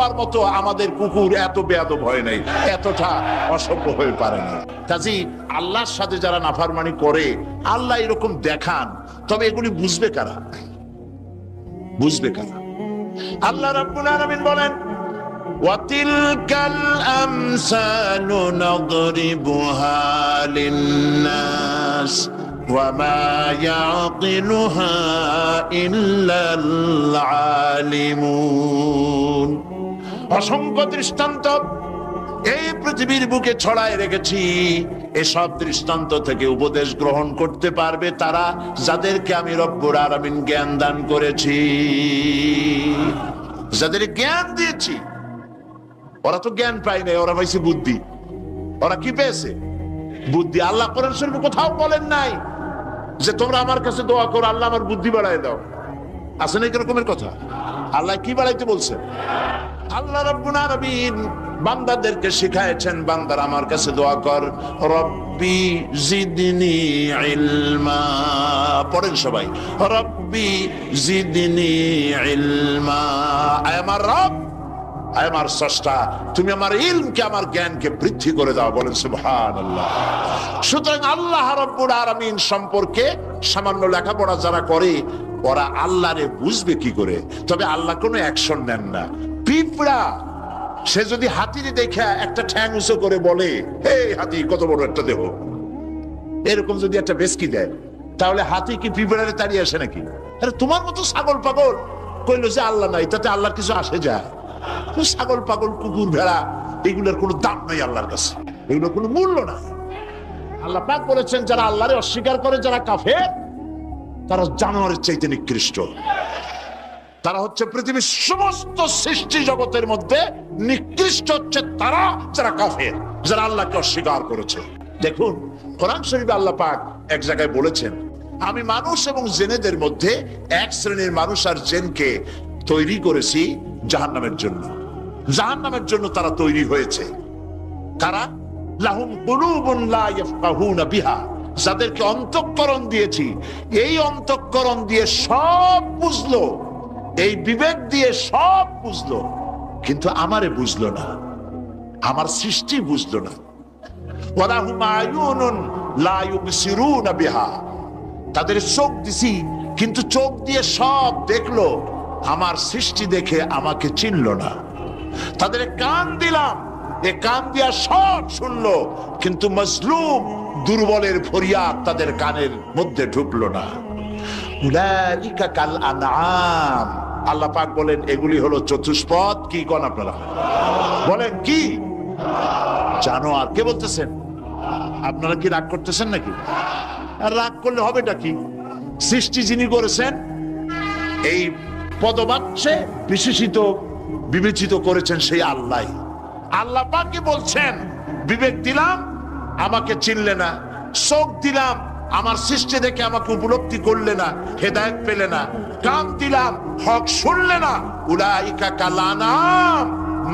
তার মতো আমাদের কুকুর এত বেয়াদ ভয় নেই এতটা অসভ্য হয়ে পারে না কাজী আল্লাহর সাথে যারা নাফারমানি করে আল্লাহ এরকম দেখান তবে এগুলি বুঝবে কারা বুঝবে কারা আল্লাহ রাব্বুল আলামিন বলেন وتلك الأمثال نضربها للناس وما يعقلها إلا العالمون অসংখ্য দৃষ্টান্ত এই পৃথিবীর বুকে ছড়ায় রেখেছি। এসব দৃষ্টান্ত থেকে উপদেশ গ্রহণ করতে পারবে তারা যাদেরকে আমি রব্বুর আরামিন জ্ঞান দান করেছি। যাদের জ্ঞান দিয়েছি, ওরা তো জ্ঞান পায় নাই, ওরা পাইছে বুদ্ধি। ওরা কি পেয়েছে? বুদ্ধি আল্লাহ কোরআন শরীফে কোথাও বলেন নাই যে তোমরা আমার কাছে দোয়া করো, আল্লাহ আমার বুদ্ধি বাড়াই দাও। আছে না এরকমের কথা? আল্লাহ কি বাড়াইতে বলছে? আল্লাহ রাব্বুল বান্দাদেরকে শিখাইছেন, বান্দার আমার কাছে দোয়া কর, রব্বি জিদনি ইলমা। পড়েন সবাই, রব্বি জিদনি ইলমা। আমার রব আমার তুমি আমার ইলমকে, আমার জ্ঞানকে বৃদ্ধি করে দাও, বলেন সুবহানাল্লাহ। সুতরাং আল্লাহ রাব্বুল আলামিন সম্পর্কে সামান্য লেখাপড়া যারা করে, ওরা আল্লাহরে বুঝবে কি করে? তবে আল্লাহ কোনো অ্যাকশন নেন না। পিঁপড়া সে যদি হাতির দেখে একটা ঠ্যাং উঁচু করে বলে হে হাতি, কত বড় একটা দেহ। এরকম যদি একটা বেসকি দেয়, তাহলে হাতি কি পিঁপড়ারে তাড়িয়ে আসে নাকি? আরে, তোমার মতো ছাগল পাগল। কইলো যে আল্লাহ নাই, তাতে আল্লাহর কিছু আসে যায়। ছাগল পাগল, কুকুর, ভেড়া, এগুলোর কোনো দাম নাই আল্লাহর কাছে। এগুলো কোনো মূল্য নাই। আল্লাহ পাক বলেছেন, যারা আল্লাহরে অস্বীকার করে, যারা কাফের, তারা জানোয়ারের চাইতে নিকৃষ্ট। তারা হচ্ছে পৃথিবীর সমস্ত সৃষ্টি জগতের মধ্যে নিকৃষ্ট হচ্ছে তারা, যারা কাফের, যারা আল্লাহকে অস্বীকার করেছে। দেখুন, কোরআন শরীফে আল্লাহ পাক এক জায়গায় বলেছেন, আমি মানুষ এবং জেনেদের মধ্যে এক শ্রেণির মানুষ আর জেনকে তৈরি করেছি জাহান্নামের জন্য। জাহান্নামের জন্য তারা তৈরি হয়েছে। কারা? লাহুম কুলুবুন লা ইয়াফকাহুনা বিহা। যাদেরকে অন্তঃকরণ দিয়েছি, এই অন্তঃকরণ দিয়ে সব বুঝলো এই বিবেক দিয়ে সব বুঝলো, কিন্তু আমারে বুঝলো না। আমার সৃষ্টি বুঝলো না। তাদের চোখ দিছি, কিন্তু চোখ দিয়ে সব দেখল, আমার সৃষ্টি দেখে আমাকে চিনলো না। তাদের কান দিলাম, এ কান দিয়া সব শুনলো, কিন্তু মজলুম দুর্বলের ফরিয়াদ তাদের কানের মধ্যে ঢুকলো না। উলাইকা কাল আনআম। আল্লাহ পাক বলেন, এগুলি হলো চতুষ্পদ। কি কোন আপনারা? বলেন, কি? জানোয়ার। কে বলতেছেন? আপনারা কি রাগ করতেছেন নাকি? আর রাগ করলে হবেটা কি? সৃষ্টি যিনি করেছেন, এই পদবাচ্যে বিশেষিত, বিবেচিত করেছেন সেই আল্লাহ। আল্লাহ পাকি বলছেন, বিবেক দিলাম, আমাকে চিনলে না। শোক দিলাম আমার সৃষ্টি দেখে আমাকে উপলব্ধি করলে না, হেদায়ত পেলে না। কান দিলাম, হক শুনলে না। উলাইকা কালানাম।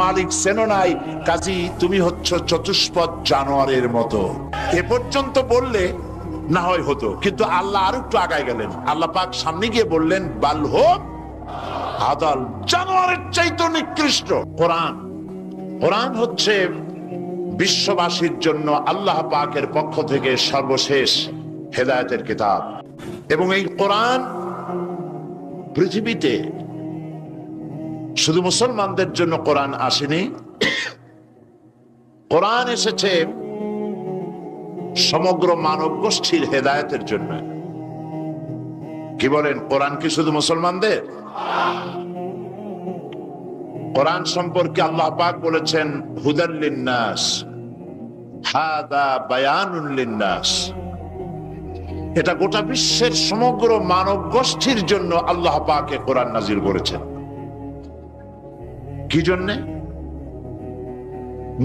মালিক সেনো নাই, কাজী তুমি হচ্ছ চতুষ্পদ জানোয়ারের মতো। এ পর্যন্ত বললে না হয় হতো, কিন্তু আল্লাহ আর একটু আগায় গেলেন। আল্লাহ পাক সামনে গিয়ে বললেন, বাল হোক, আদাল জানোয়ারের চাইতে নিকৃষ্ট। কোরআন কোরআন হচ্ছে বিশ্ববাসীর জন্য আল্লাহ পাকের পক্ষ থেকে সর্বশেষ। হেদায়তের কিতাব। এবং এই কোরআন পৃথিবীতে শুধু মুসলমানদের জন্য কোরআন আসেনি। কোরআন এসেছে সমগ্র মানব গোষ্ঠীর হেদায়তের জন্য। কি বলেন, কোরআন কি শুধু মুসলমানদের? কোরআন সম্পর্কে আল্লাহ পাক বলেছেন হুদাল্লিন্নাস হাদা বায়ানুল লিন্নাস। এটা গোটা বিশ্বের সমগ্র মানব গোষ্ঠীর জন্য আল্লাহ পাকে কোরআন নাজিল করেছেন। কি জন্যে?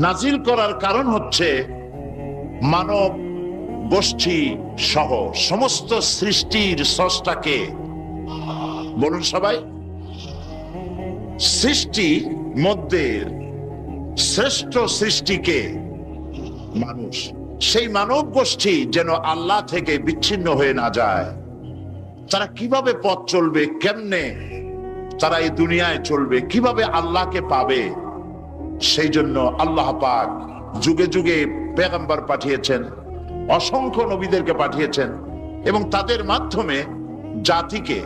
নাজিল করার কারণ হচ্ছে মানব গোষ্ঠী সহ সমস্ত সৃষ্টির স্রষ্টাকে, বলুন সবাই, সৃষ্টি মধ্যে শ্রেষ্ঠ সৃষ্টিকে মানুষ সেই মানব গোষ্ঠী যেন আল্লাহ থেকে বিচ্ছিন্ন হয়ে না যায়। তারা কীভাবে পথ চলবে, কেমনে তারা এই দুনিয়ায় চলবে, কীভাবে আল্লাহকে পাবে, সেই জন্য আল্লাহ পাক যুগে যুগে পেগম্বর পাঠিয়েছেন, অসংখ্য নবীদেরকে পাঠিয়েছেন এবং তাদের মাধ্যমে জাতিকে,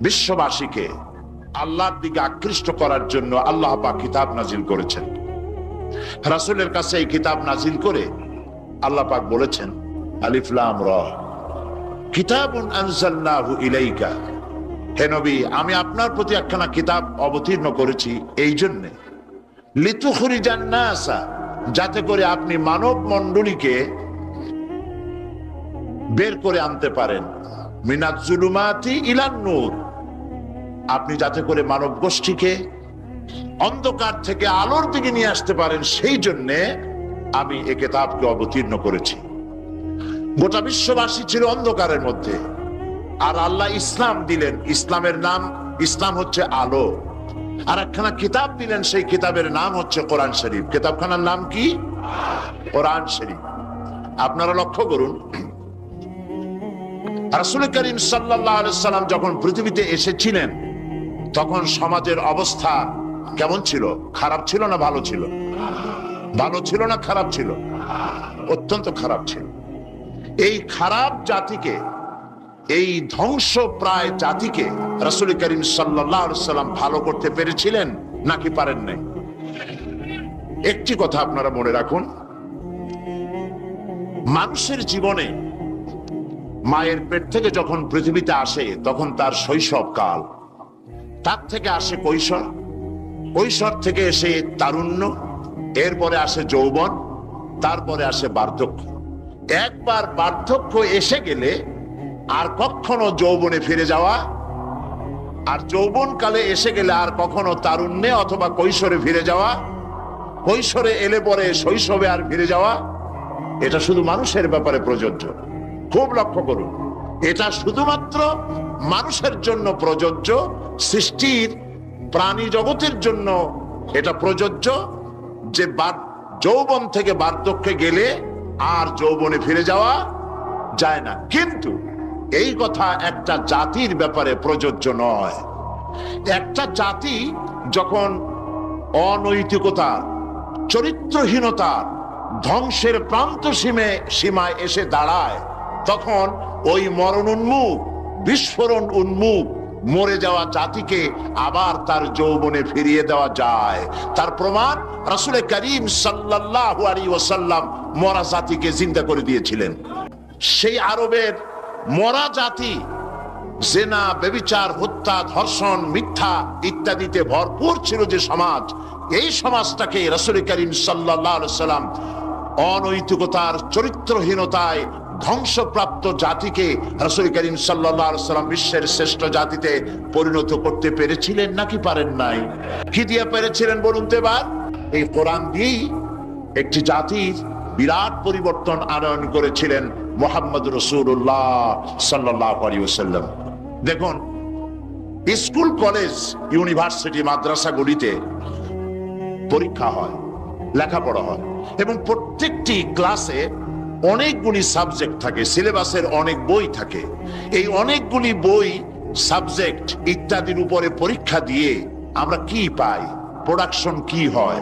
বিশ্ববাসীকে আল্লাহর দিকে আকৃষ্ট করার জন্য আল্লাহ পাক কিতাব নাজিল করেছেন। রাসূলের কাছে এই কিতাব নাজিল করে আল্লাহ পাক বলেছেন, আলিফ লাম র। আমি আপনার প্রতি একখানা কিতাব অবতীর্ণ করেছি এই যাতে করে আপনি মানব মণ্ডলীকে বের করে আনতে পারেন। মিনাত জুলুমাতি ইলান আপনি যাতে করে মানব গোষ্ঠীকে অন্ধকার থেকে আলোর দিকে নিয়ে আসতে পারেন, সেই জন্যে আমি এ কেতাবকে অবতীর্ণ করেছি। গোটা বিশ্ববাসী ছিল অন্ধকারের মধ্যে। আর আল্লাহ ইসলাম দিলেন, ইসলামের নাম, ইসলাম হচ্ছে আলো। আর একখানা কিতাব দিলেন, সেই কিতাবের নাম হচ্ছে কোরআন শরীফ। কিতাবখানার নাম কি? কোরআন শরীফ। আপনারা লক্ষ্য করুন, রাসুল করিম সাল্লাহ সাল্লাম যখন পৃথিবীতে এসেছিলেন, তখন সমাজের অবস্থা কেমন ছিল? খারাপ ছিল না ভালো ছিল? ভালো ছিল না খারাপ ছিল? অত্যন্ত খারাপ ছিল। এই খারাপ জাতিকে, এই ধ্বংস প্রায় জাতিকে রাসুল করিম সাল্লাম ভালো করতে পেরেছিলেন নাকি পারেন নাই? একটি কথা আপনারা মনে রাখুন। মানুষের জীবনে মায়ের পেট থেকে যখন পৃথিবীতে আসে, তখন তার শৈশব কাল তার থেকে আসে কৈশোর। কৈশোর থেকে এসে তারুণ্য, এরপরে আসে যৌবন, তারপরে আসে বার্ধক্য। একবার বার্ধক্য এসে গেলে আর কখনো যৌবনে ফিরে যাওয়া, আর যৌবন কালে এসে গেলে আর কখনো তারুণ্যে অথবা কৈশোরে ফিরে যাওয়া, কৈশোরে এলে পরে শৈশবে আর ফিরে যাওয়া, এটা শুধু মানুষের ব্যাপারে প্রযোজ্য। খুব লক্ষ্য করুন, এটা শুধুমাত্র মানুষের জন্য প্রযোজ্য, সৃষ্টির প্রাণী জগতের জন্য এটা প্রযোজ্য যে যৌবন থেকে বার্ধক্যে গেলে আর যৌবনে ফিরে যাওয়া যায় না। কিন্তু এই কথা একটা জাতির ব্যাপারে প্রযোজ্য নয়। একটা জাতি যখন অনৈতিকতা, চরিত্রহীনতা, ধ্বংসের প্রান্ত সীমে সীমায় এসে দাঁড়ায়, তখন ওই মরণ উন্মুখ, বিস্ফোরণ উন্মুখ মরে যাওয়া জাতিকে আবার তার যৌবনে ফিরিয়ে দেওয়া যায়। তার প্রমাণ রাসুল করিম সাল্লাহ আলী ওসাল্লাম মরা জাতিকে জিন্দা করে দিয়েছিলেন। সেই আরবের মরা জাতি, জেনা বেবিচার হত্যা, ধর্ষণ, মিথ্যা ইত্যাদিতে ভরপুর ছিল যে সমাজ, এই সমাজটাকে রসুল করিম সাল্লাহ সাল্লাম অনৈতিকতার, চরিত্রহীনতায় ধ্বংসপ্রাপ্ত জাতিকে রসুল করিম সাল্লাম বিশ্বের শ্রেষ্ঠ জাতিতে পরিণত করতে পেরেছিলেন নাকি পারেন নাই? কি দিয়ে পেরেছিলেন বলুন তো এবার? এই কোরআন দিয়েই একটি জাতির বিরাট পরিবর্তন আনয়ন করেছিলেন মোহাম্মদ রসুল্লাহ সাল্লাহ আলী দেখুন, স্কুল, কলেজ, ইউনিভার্সিটি, মাদ্রাসাগুলিতে পরীক্ষা হয়, লেখাপড়া হয় এবং প্রত্যেকটি ক্লাসে অনেকগুলি সাবজেক্ট থাকে সিলেবাসের অনেক বই থাকে। এই অনেকগুলি বই সাবজেক্ট ইত্যাদির উপরে পরীক্ষা দিয়ে আমরা কি পাই? প্রোডাকশন কি হয়?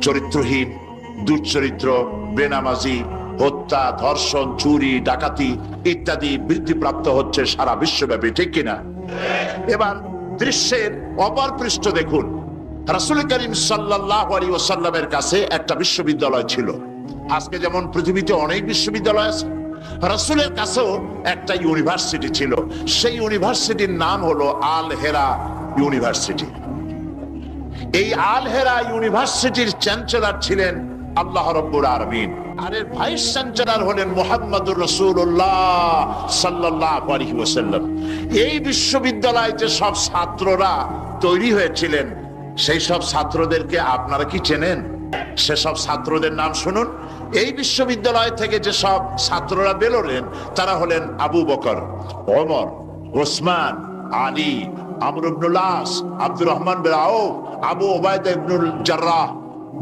চরিত্রহীন, দুশ্চরিত্র, বেনামাজি, হত্যা, ধর্ষণ, চুরি, ডাকাতি ইত্যাদি বৃদ্ধিপ্রাপ্ত হচ্ছে সারা বিশ্বব্যাপী, ঠিক কিনা? এবার দৃশ্যের অপর পৃষ্ঠ দেখুন। রাসুল করিম সাল্লাহ আলী ওসাল্লামের কাছে একটা বিশ্ববিদ্যালয় ছিল। আজকে যেমন পৃথিবীতে অনেক বিশ্ববিদ্যালয় আছে, রাসুলের কাছেও একটা ইউনিভার্সিটি ছিল। সেই ইউনিভার্সিটির নাম হলো আল হেরা ইউনিভার্সিটি। এই আল হেরা ইউনিভার্সিটির চ্যান্সেলর ছিলেন আল্লাহ রব্বুর আরমিন আর এর ভাইস চ্যান্সেলর হলেন মোহাম্মদুর রসুল্লাহ সাল্লাহ আলহি ওসাল্লাম এই বিশ্ববিদ্যালয়ে যে সব ছাত্ররা তৈরি হয়েছিলেন, সেই সব ছাত্রদেরকে আপনারা কি চেনেন? সেসব ছাত্রদের নাম শুনুন। এই বিশ্ববিদ্যালয় থেকে যে সব ছাত্ররা বেরোলেন, তারা হলেন আবু বকর, ওমর, ওসমান, আলী, আমর ইবনুল আস, আব্দুর রহমান বিন আবু ওবায়দা ইবনুল জাররাহ,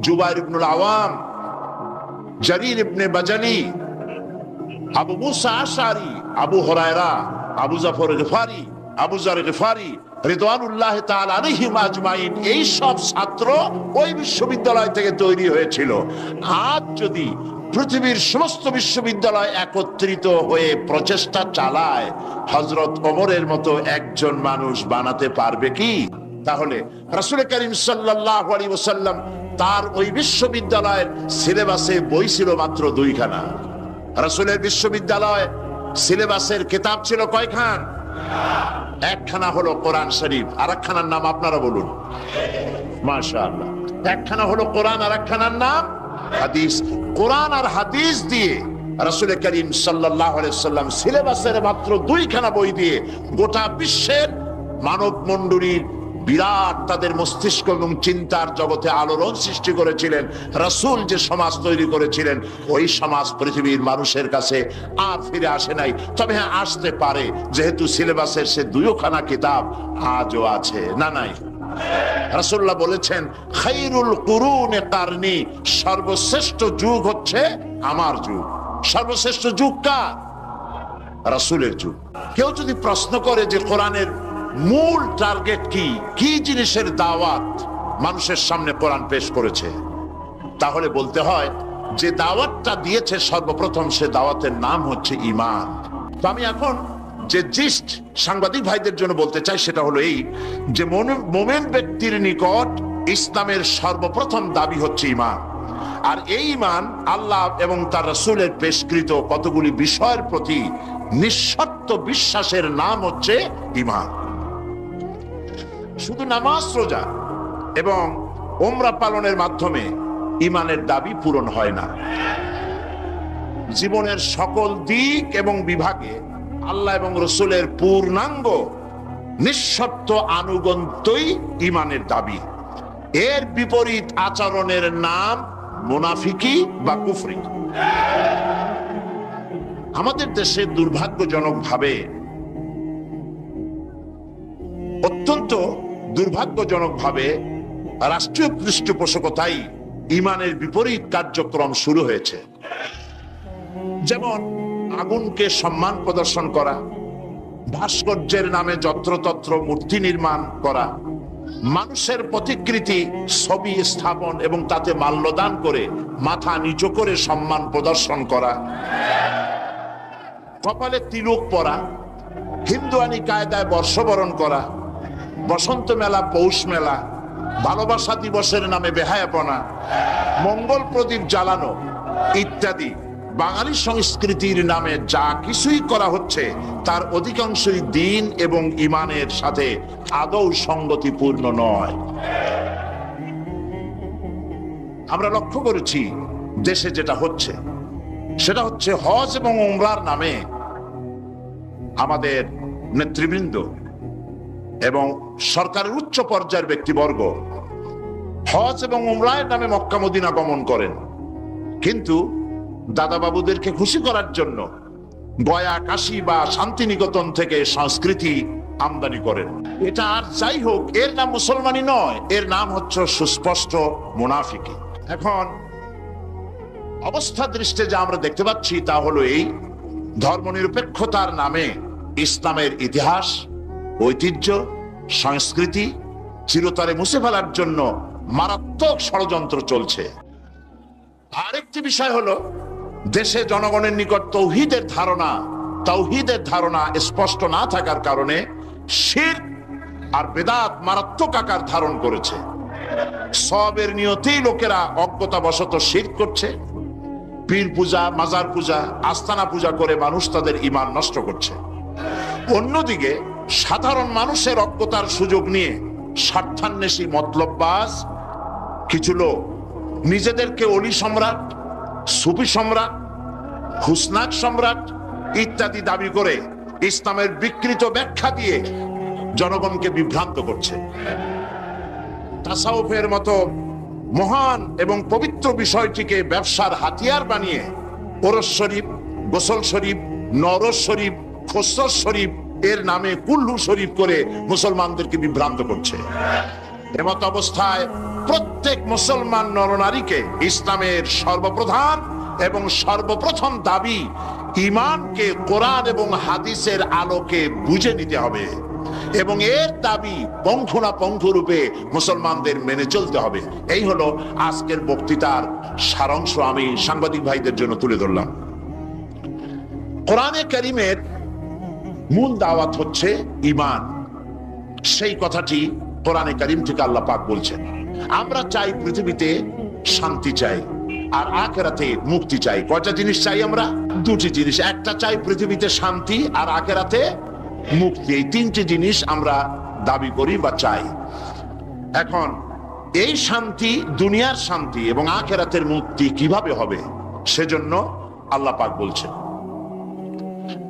Jubair Ibnul Awam, Jarir Ibne Bajani, Abu Musa Ashari Abu Hurairah, Abu Zafar গফারি Abuzar Ghifari এই সব ছাত্র ওই বিশ্ববিদ্যালয় থেকে তৈরি হয়েছিল। আজ যদি পৃথিবীর সমস্ত বিশ্ববিদ্যালয় একত্রিত হয়ে প্রচেষ্টা চালায় হজরত ওমরের মতো একজন মানুষ বানাতে পারবে কি? তাহলে রাসূল করিম ওয়াসাল্লাম তার ওই বিশ্ববিদ্যালয়ের সিলেবাসে বই ছিল মাত্র দুইখানা। রাসূলের বিশ্ববিদ্যালয় সিলেবাসের কেতাব ছিল কয়খান? একখানা হলো কোরআন শরীফ আর একখানার নাম আপনারা বলুন। মাশাআল্লাহ। একখানা হলো কোরআন আর একখানার নাম হাদিস। কোরআন আর হাদিস দিয়ে রাসুল করিম সাল্লাম সিলেবাসের মাত্র দুইখানা বই দিয়ে গোটা বিশ্বের মানব মণ্ডলীর বিরাট তাদের মস্তিষ্ক এবং চিন্তার জগতে আলোড়ন সৃষ্টি করেছিলেন। রাসূল যে সমাজ তৈরি করেছিলেন, ওই সমাজ পৃথিবীর মানুষের কাছে আর ফিরে আসে নাই। তবে হ্যাঁ আসতে পারে, যেহেতু সিলেবাসের সে দুইখানা কিতাব আজও আছে, না নাই? রাসূলুল্লাহ বলেছেন, খাইরুল কুরুনে কারনি, সর্বশ্রেষ্ঠ যুগ হচ্ছে আমার যুগ। সর্বশ্রেষ্ঠ যুগ কার? রাসূলের যুগ। কেউ যদি প্রশ্ন করে যে কোরআনের মূল টার্গেট কি? কি জিনিসের দাওয়াত মানুষের সামনে কোরআন পেশ করেছে? তাহলে বলতে হয়, যে দাওয়াতটা দিয়েছে সর্বপ্রথম সে দাওয়াতের নাম হচ্ছে ইমান তো আমি এখন যে জিস্ট সাংবাদিক ভাইদের জন্য বলতে চাই, সেটা হলো এই, যে মনে- মোমেন ব্যক্তির নিকট ইসলামের সর্বপ্রথম দাবি হচ্ছে ইমান আর এই ইমান আল্লাহ এবং তার রসুলের পেশকৃত কতগুলি বিষয়ের প্রতি নিঃশর্ত বিশ্বাসের নাম হচ্ছে ইমান শুধু নামাজ রোজা এবং ওমরা পালনের মাধ্যমে ইমানের দাবি পূরণ হয় না। জীবনের সকল দিক এবং বিভাগে আল্লাহ এবং রসুলের পূর্ণাঙ্গ, নিঃশব্দ আনুগন্তই ইমানের দাবি। এর বিপরীত আচরণের নাম মুনাফিকি বা কুফরি। আমাদের দেশে দুর্ভাগ্যজনক ভাবে অত্যন্ত দুর্ভাগ্যজনক ভাবে রাষ্ট্রীয় পৃষ্ঠপোষকতাই ইমানের বিপরীত কার্যক্রম শুরু হয়েছে। যেমন আগুনকে সম্মান প্রদর্শন করা, ভাস্কর্যের নামে যত্রতত্র মূর্তি নির্মাণ করা, মানুষের প্রতিকৃতি ছবি স্থাপন এবং তাতে মাল্যদান করে মাথা নিচু করে সম্মান প্রদর্শন করা, কপালে তিলক পরা, হিন্দুয়ানি কায়দায় বর্ষবরণ করা বসন্ত মেলা, পৌষ মেলা, ভালোবাসা দিবসের নামে বেহায়াপনা, মঙ্গল প্রদীপ জ্বালানো ইত্যাদি। বাঙালি সংস্কৃতির নামে যা কিছুই করা হচ্ছে, তার অধিকাংশই দিন এবং ইমানের সাথে আদৌ সঙ্গতিপূর্ণ নয়। আমরা লক্ষ্য করেছি, দেশে যেটা হচ্ছে, সেটা হচ্ছে হজ এবং উমরার নামে আমাদের নেতৃবৃন্দ এবং সরকারের উচ্চ পর্যায়ের ব্যক্তিবর্গ হজ এবং উমরায়ের নামে মক্কা মদিনা গমন করেন। কিন্তু দাদা বাবুদেরকে খুশি করার জন্য গয়া কাশি বা শান্তিনিকেতন থেকে সংস্কৃতি আমদানি করেন। এটা আর যাই হোক, এর নাম মুসলমানি নয়, এর নাম হচ্ছে সুস্পষ্ট মুনাফিকি। এখন অবস্থা দৃষ্টে যা আমরা দেখতে পাচ্ছি তা হলো এই ধর্মনিরপেক্ষতার নামে ইসলামের ইতিহাস ঐতিহ্য, সংস্কৃতি চিরতরে মুছে ফেলার জন্য মারাত্মক ষড়যন্ত্র চলছে। আরেকটি বিষয় হলো, দেশে জনগণের নিকট তৌহিদের ধারণা তৌহিদের ধারণা স্পষ্ট না থাকার কারণে শির আর বেদাত মারাত্মক আকার ধারণ করেছে। সবের নিয়তেই লোকেরা অজ্ঞতাবশত শির করছে। পীর পূজা, মাজার পূজা, আস্তানা পূজা করে মানুষ তাদের ইমান নষ্ট করছে। অন্যদিকে সাধারণ মানুষের অজ্ঞতার সুযোগ নিয়ে স্বার্থান্বেষী মতলববাজ, কিছু লোক, নিজেদেরকে অলি সম্রাট, সুফি সম্রাট হুসনাক সম্রাট ইত্যাদি দাবি করে ইসলামের বিকৃত ব্যাখ্যা দিয়ে জনগণকে বিভ্রান্ত করছে। তাসাউফের মতো মহান এবং পবিত্র বিষয়টিকে ব্যবসার হাতিয়ার বানিয়ে ওরস শরীফ, গোসল শরীফ, নরস শরীফ, খসরস শরীফ এর নামে কুল্লু শরীফ করে মুসলমানদেরকে বিভ্রান্ত করছে। এমত অবস্থায় প্রত্যেক মুসলমান নরনারীকে ইসলামের সর্বপ্রধান এবং সর্বপ্রথম দাবি ইমানকে কোরআন এবং হাদিসের আলোকে বুঝে নিতে হবে এবং এর দাবি পঙ্খনা পঙ্খ রূপে মুসলমানদের মেনে চলতে হবে। এই হলো আজকের বক্তৃতার সারাংশ আমি সাংবাদিক ভাইদের জন্য তুলে ধরলাম। কোরআনে করিমের মূল দাওয়াত হচ্ছে ইমান সেই কথাটি কোরআনে করিম থেকে আল্লাহ পাক বলছেন, আমরা চাই পৃথিবীতে শান্তি চাই আর আখেরাতে মুক্তি চাই। কয়টা জিনিস চাই আমরা? দুটি জিনিস। একটা চাই পৃথিবীতে শান্তি আর আখেরাতে মুক্তি। এই তিনটি জিনিস আমরা দাবি করি বা চাই। এখন, এই শান্তি দুনিয়ার শান্তি এবং আখেরাতের মুক্তি কীভাবে হবে? সেজন্য আল্লাহ পাক বলছেন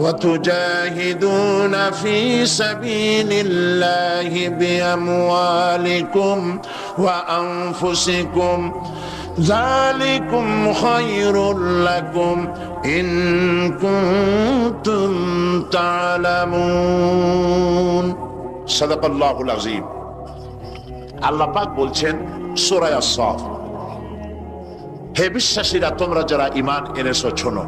وتجاهدون في سبيل الله بأموالكم وأنفسكم ذلكم خير لكم إن كنتم تعلمون صدق الله العظيم আল্লাহ পাক বলছেন সূরা সফ হে বিশ্বাসীরা তোমরা যারা ঈমান এনেছো শোনো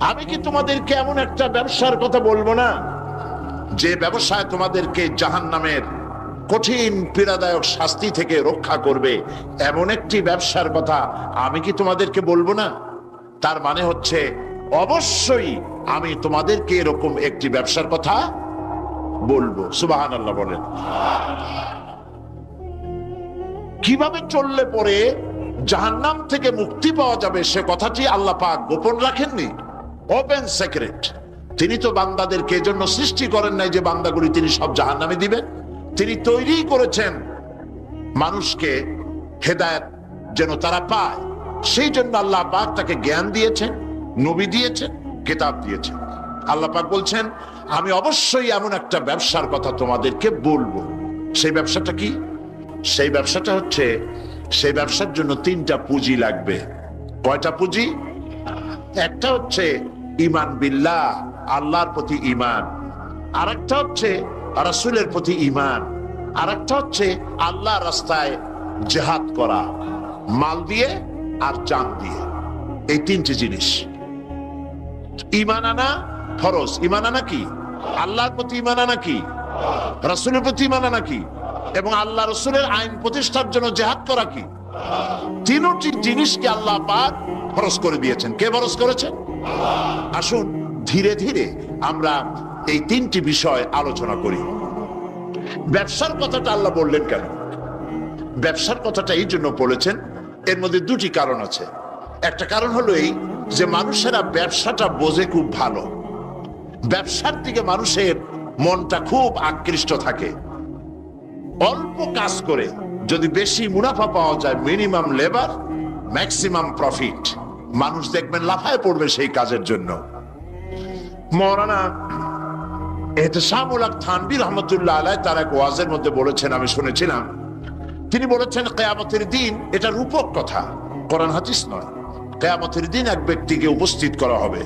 আমি কি তোমাদেরকে এমন একটা ব্যবসার কথা বলব না? যে ব্যবসায় তোমাদেরকে জাহান নামের কঠিন, পীড়াদায়ক শাস্তি থেকে রক্ষা করবে, এমন একটি ব্যবসার কথা আমি কি তোমাদেরকে বলব না? তার মানে হচ্ছে, অবশ্যই আমি তোমাদেরকে এরকম একটি ব্যবসার কথা বলব। সুবাহান আল্লাহ বলেন। কীভাবে চললে পরে জাহান্নাম থেকে মুক্তি পাওয়া যাবে সে কথাটি আল্লাহ পাক গোপন রাখেননি? ওপেন সেক্রেট তিনি তো বান্দাদেরকে এজন্য সৃষ্টি করেন নাই যে বান্দাগুলি তিনি সব জাহান নামে দিবেন। তিনি তৈরি করেছেন মানুষকে হেদায়ত যেন তারা পায়। সেই জন্য আল্লাহ পাক তাকে জ্ঞান দিয়েছেন, নবী দিয়েছেন, কেতাব দিয়েছেন। আল্লাহ পাক বলছেন, আমি অবশ্যই এমন একটা ব্যবসার কথা তোমাদেরকে বলব। সেই ব্যবসাটা কি? সেই ব্যবসাটা হচ্ছে, সেই ব্যবসার জন্য তিনটা পুঁজি লাগবে। কয়টা পুঁজি? একটা হচ্ছে ইমান বিল্লাহ, আল্লাহর প্রতি ইমান আর একটা হচ্ছে রাসুলের প্রতি ইমান আর একটা হচ্ছে আল্লাহ রাস্তায় জেহাদ করা, মাল দিয়ে আর চান দিয়ে। এই তিনটি জিনিস। ইমান আনা ফরজ। ইমান আনা কি? আল্লাহর প্রতি ইমান আনা কি? রাসুলের প্রতি ইমান আনা কি? এবং আল্লাহ রসুলের আইন প্রতিষ্ঠার জন্য জেহাদ করা কি? তিনটি জিনিসকে আল্লাহ পাক ফরজ করে দিয়েছেন। কে ফরজ করেছেন আসুন, ধীরে ধীরে আমরা এই তিনটি বিষয় আলোচনা করি। ব্যবসার কথাটা আল্লাহ বললেন কেন? ব্যবসার কথাটা এই জন্য বলেছেন, এর মধ্যে দুটি কারণ আছে। একটা কারণ হলো এই যে মানুষেরা ব্যবসাটা বোঝে খুব ভালো। ব্যবসার দিকে মানুষের মনটা খুব আকৃষ্ট থাকে। অল্প কাজ করে যদি বেশি মুনাফা পাওয়া যায় মিনিমাম লেবার ম্যাক্সিমাম প্রফিট মানুষ দেখবেন লাফায় পড়বে সেই কাজের জন্য। মরানা আলাই তার এক মধ্যে তিনি বলেছেন, কেয়ামতের দিন এটা রূপক কথা, কোরআন হাদিস নয়। কেয়ামতের দিন এক ব্যক্তিকে উপস্থিত করা হবে।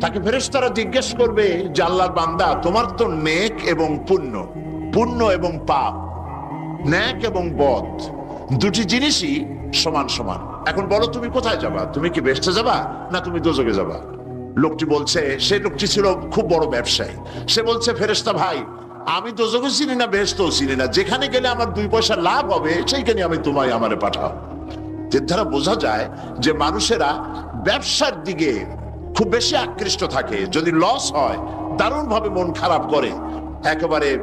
তাকে ফেরেশতারা জিজ্ঞেস করবে যে বান্দা, তোমার তো নেক এবং পুণ্য পুণ্য এবং পাপ ন্যাক এবং বদ। দুটি জিনিসই সমান সমান। এখন বলো, তুমি কোথায় যাবা? তুমি কি বেসতে যাবা, না তুমি দোজকে যাবা? লোকটি বলছে সেই লোকটি ছিল খুব বড় ব্যবসায়ী। সে বলছে ফেরেস্তা ভাই, আমি দোজকে চিনি না বেসতেও চিনি না। যেখানে গেলে আমার দুই পয়সা লাভ হবে, সেইখানে আমি তোমায় আমারে পাঠাও। এর দ্বারা বোঝা যায় যে মানুষেরা ব্যবসার দিকে খুব বেশি আকৃষ্ট থাকে। যদি লস হয় দারুণ ভাবে মন খারাপ করে, একেবারে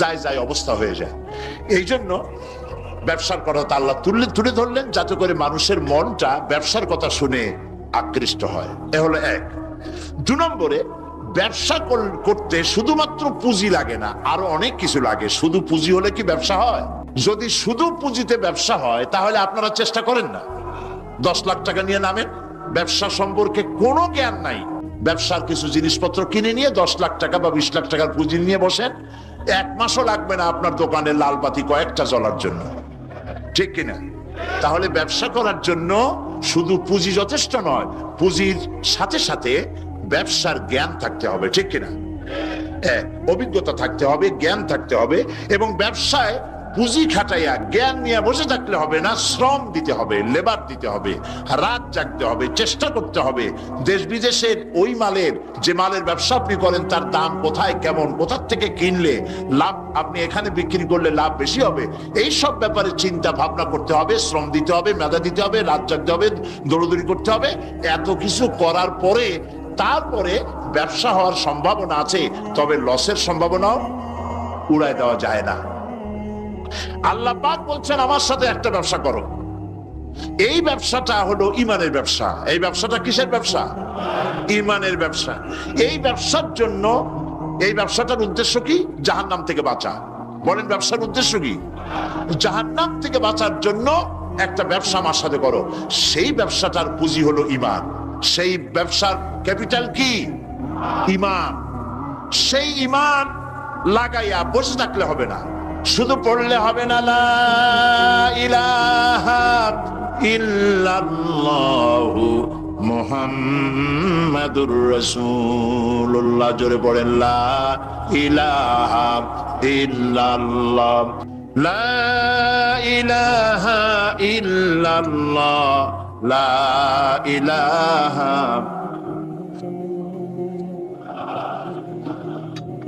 যায় যায় অবস্থা হয়ে যায়। এই জন্য ব্যবসার কথা আল্লাহ তুলে তুলে ধরলেন, যাতে করে মানুষের মনটা ব্যবসার কথা শুনে আকৃষ্ট হয়। এ হলো এক। দু নম্বরে, ব্যবসা করতে শুধুমাত্র পুঁজি লাগে না, আরও অনেক কিছু লাগে। শুধু পুঁজি হলে কি ব্যবসা হয়? যদি শুধু পুঁজিতে ব্যবসা হয়, তাহলে আপনারা চেষ্টা করেন না। দশ লাখ টাকা নিয়ে নামেন। ব্যবসা সম্পর্কে কোনো জ্ঞান নাই। ব্যবসার কিছু জিনিসপত্র কিনে নিয়ে দশ লাখ টাকা বা বিশ লাখ টাকার পুঁজি নিয়ে বসেন। এক মাসও লাগবে না আপনার দোকানে লাল বাতি কয়েকটা জ্বলার জন্য। ঠিক কিনা? তাহলে ব্যবসা করার জন্য শুধু পুঁজি যথেষ্ট নয় পুঁজির সাথে সাথে ব্যবসার জ্ঞান থাকতে হবে ঠিক কিনা? এক, অভিজ্ঞতা থাকতে হবে জ্ঞান থাকতে হবে এবং ব্যবসায় পুঁজি খাটাইয়া জ্ঞান নিয়ে বসে থাকলে হবে না, শ্রম দিতে হবে লেবার দিতে হবে, রাত জাগতে হবে, চেষ্টা করতে হবে। দেশ বিদেশের ওই মালের, যে মালের ব্যবসা আপনি করেন, তার দাম কোথায়, কেমন, কোথার থেকে কিনলে লাভ, আপনি এখানে বিক্রি করলে লাভ বেশি হবে? এই সব ব্যাপারে চিন্তা ভাবনা করতে হবে, শ্রম দিতে হবে, মেধা দিতে হবে, রাত জাগতে হবে, দৌড়দৌড়ি করতে হবে। এত কিছু করার পরে, তারপরে ব্যবসা হওয়ার সম্ভাবনা আছে, তবে লসের সম্ভাবনাও উড়ায় দেওয়া যায় না। আল্লাহ পাক বলছেন, আমার সাথে একটা ব্যবসা করো। এই ব্যবসাটা হলো ইমানের ব্যবসা। এই ব্যবসাটা কিসের ব্যবসা? ইমানের ব্যবসা। এই ব্যবসার জন্য, এই ব্যবসাটার উদ্দেশ্য কি? জাহান্নাম থেকে বাঁচা। বলেন, ব্যবসার উদ্দেশ্য কি? জাহান্নাম থেকে বাঁচার জন্য একটা ব্যবসা আমার সাথে করো। সেই ব্যবসাটার পুঁজি হলো ইমান। সেই ব্যবসার ক্যাপিটাল কি? ইমান। সেই ইমান লাগাইয়া বসে থাকলে হবে না। শুধু পড়লে হবে না লা ইলাহা ইল্লাল্লাহু মুহাম্মাদুর রাসূলুল্লাহ। জোরে পড়েন লা ইলাহা ইল্লাল্লাহ। লা ইলাহা ইল্লাল্লাহ। লা ইলাহা।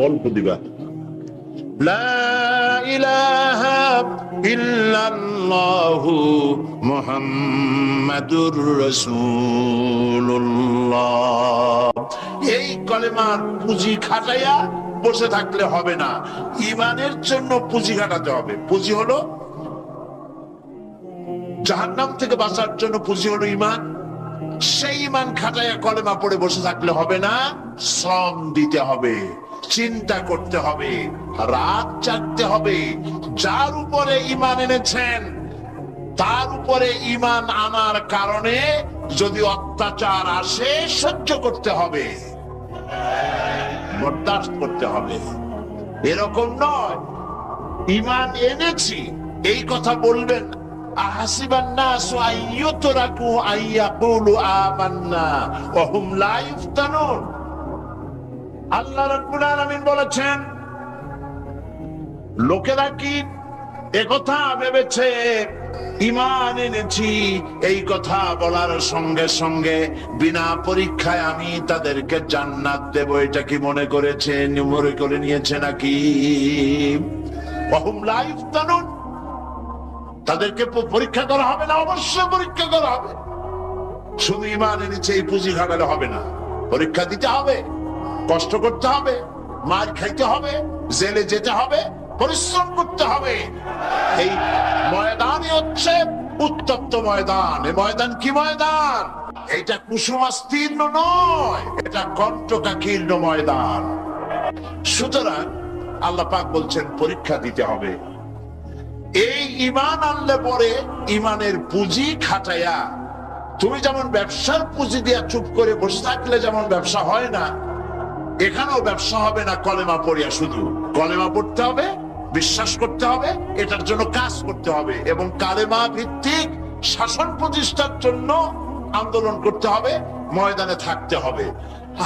অল্প দিবা لا إله إلا الله محمد رسول الله এই কলেমার পুঁজি খাটাইয়া বসে থাকলে হবে না ইমানের জন্য পুঁজি খাটাতে হবে পুঁজি হলো জাহান্নাম থেকে বাঁচার জন্য পুঁজি হলো ইমান সেই ইমান খাটাইয়া কলেমা পড়ে বসে থাকলে হবে না শ্রম দিতে হবে চিন্তা করতে হবে রাত জাগতে হবে। যার উপরে ইমান এনেছেন, তার উপরে ইমান আনার কারণে যদি অত্যাচার আসে, সহ্য করতে হবে। বরদাস্ত করতে হবে। এরকম নয়। ইমান এনেছি, এই কথা বলবেন। আহাসিবান নাস আইয়ুতরাকু আইয়াকুলু আমান্না ওয়া হুম লা ইফতানুন। আল্লাহ রাব্বুল আলামিন বলেছেন, লোকেরা কি একথা ভেবেছে? ইমান এনেছি, এই কথা বলার সঙ্গে সঙ্গে বিনা পরীক্ষায় আমি তাদেরকে জান্নাত দেব। এটা কি মনে করেছে, মনে করে নিয়েছে নাকি? তাদেরকে পরীক্ষা করা হবে না, অবশ্যই পরীক্ষা করা হবে। শুধু ইমান এনেছে, এই পুঁজি খাটালে হবে না। পরীক্ষা দিতে হবে। কষ্ট করতে হবে, মার খাইতে হবে, জেলে যেতে হবে, পরিশ্রম করতে হবে। এই ময়দানই হচ্ছে উত্তপ্ত ময়দান। এই ময়দান কি ময়দান? এটা কুসুমাস্তীর্ণ নয়, এটা কণ্টকাকীর্ণ ময়দান। সুতরাং আল্লাহ পাক বলছেন, পরীক্ষা দিতে হবে। এই ইমান আনলে পরে ইমানের পুঁজি খাটাইয়া তুমি যেমন ব্যবসার পুঁজি দিয়া চুপ করে বসে থাকলে যেমন ব্যবসা হয় না এখানেও ব্যবসা হবে না কলেমা পড়িয়া শুধু? কলেমা পড়তে হবে, বিশ্বাস করতে হবে, এটার জন্য কাজ করতে হবে এবং কালেমা ভিত্তিক শাসন প্রতিষ্ঠার জন্য আন্দোলন করতে হবে, ময়দানে থাকতে হবে।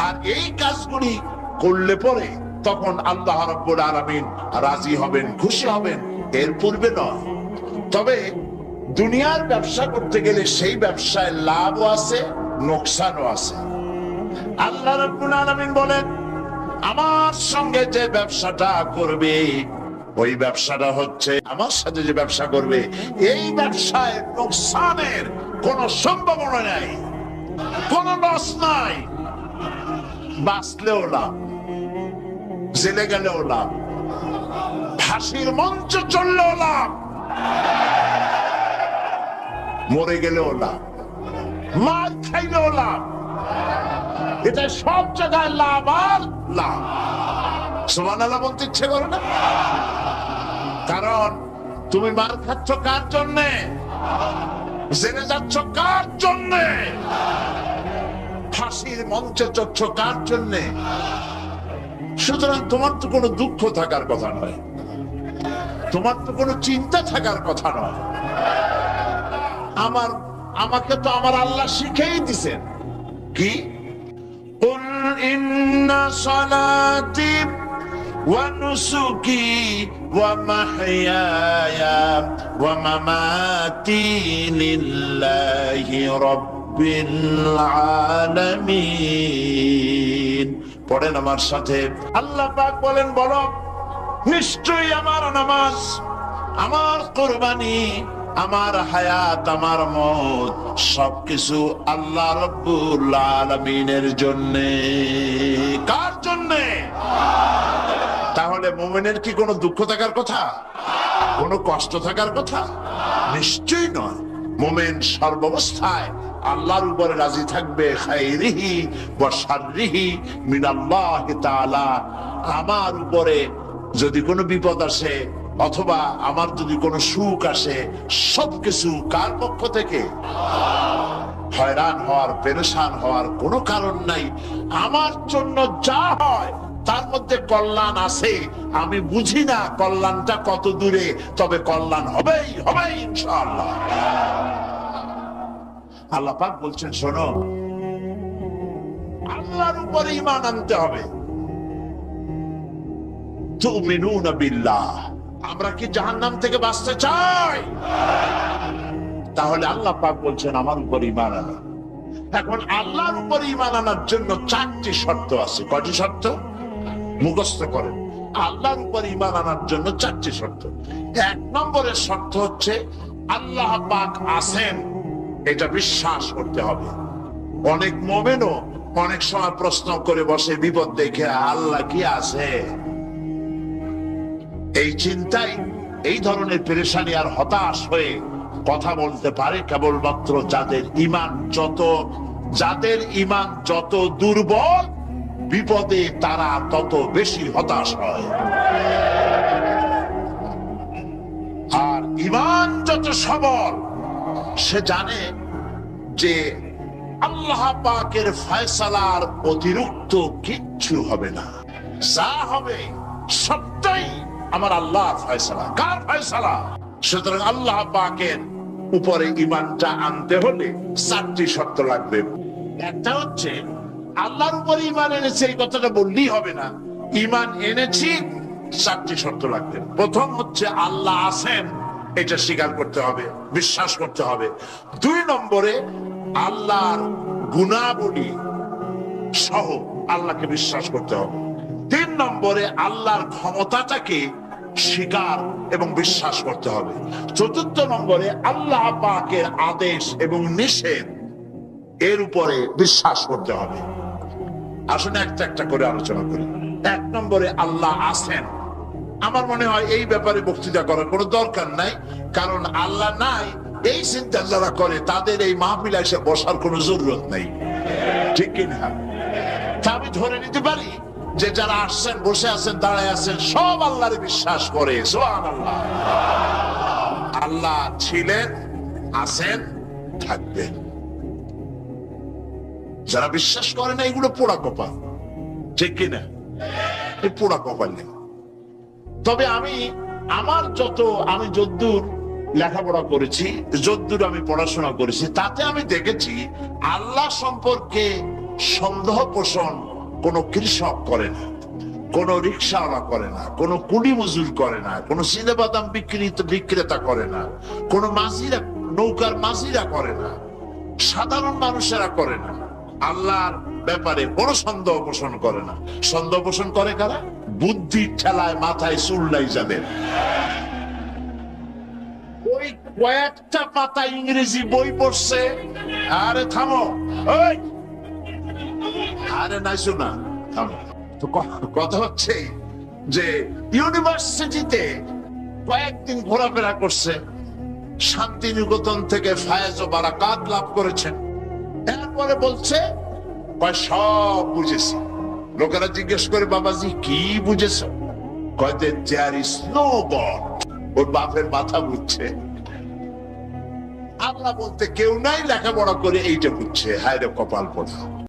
আর এই কাজগুলি করলে পরে তখন আল্লাহ রব্বুল আলামিন রাজি হবেন, খুশি হবেন, এর পূর্বে নয়। তবে দুনিয়ার ব্যবসা করতে গেলে সেই ব্যবসায় লাভও আছে, নোকসানও আছে। আল্লাহ রাব্বুল আলামিন বলেন, আমার সঙ্গে যে ব্যবসাটা করবে, ওই ব্যবসাটা হচ্ছে আমার সাথে যে ব্যবসা করবে। এই ব্যবসায় নোকসানের কোনো সম্ভাবনা নাই, কোন লস নাই। বাঁচলেও লাভ, জেলে গেলেও লাভ, ফাঁসির মঞ্চ চললেও লাভ, মরে গেলেও লাভ, মার খাইলেও লাভ এটা সব জায়গায় লাভ আর লাভ। বলতে ইচ্ছে না? কারণ তুমি মার খাচ্ছ কার জন্যে? জেনে যাচ্ছ কার জন্যে? ফাঁসির মঞ্চে চড়ছ কার জন্যে? সুতরাং তোমার তো কোনো দুঃখ থাকার কথা নয়। তোমার তো কোনো চিন্তা থাকার কথা নয়। আমার, আমাকে তো আমার আল্লাহ শিখেই দিছেন। কি? قل إن صلاتي ونسكي ومحياي ومماتي لله رب العالمين পড়েন আমার সাথে আল্লাহ পাক বলেন বলো নিশ্চয়ই আমার নামাজ আমার কোরবানি আমার হায়াত, আমার মত, সবকিছু আল্লাহ রব্বুল আলমিনের জন্য। কার জন্যে? তাহলে মোমেনের কি কোনো দুঃখ থাকার কথা? কোনো কষ্ট থাকার কথা? নিশ্চয়ই নয়। মোমেন সর্বাবস্থায় আল্লাহর উপরে রাজি থাকবে খাইরিহি ওয়া শাররিহি মিনাল্লাহ তাআলা। আমার উপরে যদি কোনো বিপদ আসে অথবা আমার যদি কোনো সুখ আসে, সবকিছু কার পক্ষ থেকে? হয়রান হওয়ার, পেরেশান হওয়ার কোনো কারণ নাই। আমার জন্য যা হয়, তার মধ্যে কল্যাণ আছে। আমি বুঝি না কল্যাণটা কত দূরে, তবে কল্যাণ হবেই ইনশাআল্লাহ। আল্লাহ পাক বলছেন, শোনো, আল্লাহর উপরে ইমান আনতে হবে। তুমিনুনা বিল্লাহ। আমরা কি জাহান্নাম থেকে বাঁচতে চাই? তাহলে আল্লাহ পাক বলছেন, আমার উপর ইমান আনা। এখন আল্লাহর উপর ইমান আনার জন্য চারটি শর্ত আছে। কয়টি শর্ত? মুখস্থ করেন। আল্লাহর উপর ইমান আনার জন্য চারটি শর্ত। এক নম্বরের শর্ত হচ্ছে, আল্লাহ পাক আছেন, এটা বিশ্বাস করতে হবে। অনেক মোমেনও অনেক সময় প্রশ্ন করে বসে বিপদ দেখে, আল্লাহ কি আছে? এই চিন্তাই এই ধরনের পেরেশানি আর হতাশ হয়ে কথা বলতে পারে কেবলমাত্র যাদের ইমান যত, যাদের ইমান যত দুর্বল, বিপদে তারা তত বেশি হতাশ হয়। আর ইমান যত সবল, সে জানে যে আল্লাহ পাকের ফয়সালার অতিরিক্ত কিচ্ছু হবে না। যা হবে সবটাই আমার আল্লাহর ফয়সালা। কার ফয়সালা? সুতরাং আল্লাহ পাকের উপরে ইমানটা আনতে হলে চারটি শর্ত লাগবে। একটা হচ্ছে, আল্লাহর উপরে ইমান এনেছে, এই কথাটা বললেই হবে না। ইমান এনেছি, চারটি শর্ত লাগবে। প্রথম হচ্ছে, আল্লাহ আছেন, এটা স্বীকার করতে হবে, বিশ্বাস করতে হবে। দুই নম্বরে, আল্লাহর গুণাবলী সহ আল্লাহকে বিশ্বাস করতে হবে। তিন নম্বরে, আল্লাহর ক্ষমতাটাকে স্বীকার এবং বিশ্বাস করতে হবে। চতুর্থ নম্বরে আল্লাহ পাকের আদেশ এবং নিষেধ, এর উপরে বিশ্বাস করতে হবে। আসলে একটা একটা করে আলোচনা করি। এক নম্বরে আল্লাহ আছেন। আমার মনে হয় এই ব্যাপারে বক্তৃতা করার কোনো দরকার নাই, কারণ আল্লাহ নাই, এই চিন্তা যারা করে, তাদের এই মাহফিল এসে বসার কোনো জরুরত নেই। ঠিক কিনা? তা আমি ধরে নিতে পারি? যে যারা আসছেন, বসে আছেন, দাঁড়ায় আছেন, সব আল্লাহরে বিশ্বাস করে। আল্লাহ ছিলেন, আছেন, থাকবেন। যারা বিশ্বাস করে না, এগুলো পোড়া কপাল। ঠিক কিনা? এই পোড়া কপাল নেই। তবে আমি, আমার যত, আমি যদ্দূর লেখাপড়া করেছি, যদ্দূর আমি পড়াশোনা করেছি, তাতে আমি দেখেছি, আল্লাহ সম্পর্কে সন্দেহ পোষণ কোন কৃষক করে না, কোন রিক্সাওয়ালা করে না, কোন কুলি মজুর করে না, কোন সিনে বাদাম বিক্রিত করে না, কোন মাঝিরা, নৌকার মাঝিরা করে না, সাধারণ মানুষেরা করে না। আল্লাহর ব্যাপারে কোনো সন্দেহ পোষণ করে না। সন্দেহ পোষণ করে কারা? বুদ্ধির ঠেলায় মাথায় চুল্লাই যাদের ওই কয়েকটা পাতা ইংরেজি বই পড়ছে। আরে থামো। ওই আরে তো কথা হচ্ছে যে ইউনিভার্সিটিতে কয়েকদিন ঘোরাফেরা করছে, শান্তিনিকেতন থেকে ও বারাকাত লাভ করেছেন। এরপরে বলছে, কয়, সব বুঝেছি। লোকেরা জিজ্ঞেস করে, বাবাজি, কি বুঝেছ? কয় দেয়ার নো গড ওর বাপের মাথা বুঝছে আল্লাহ বলতে কেউ নাই, লেখাপড়া করে এইটা বুঝছে। হায় রে কপাল পোড়া।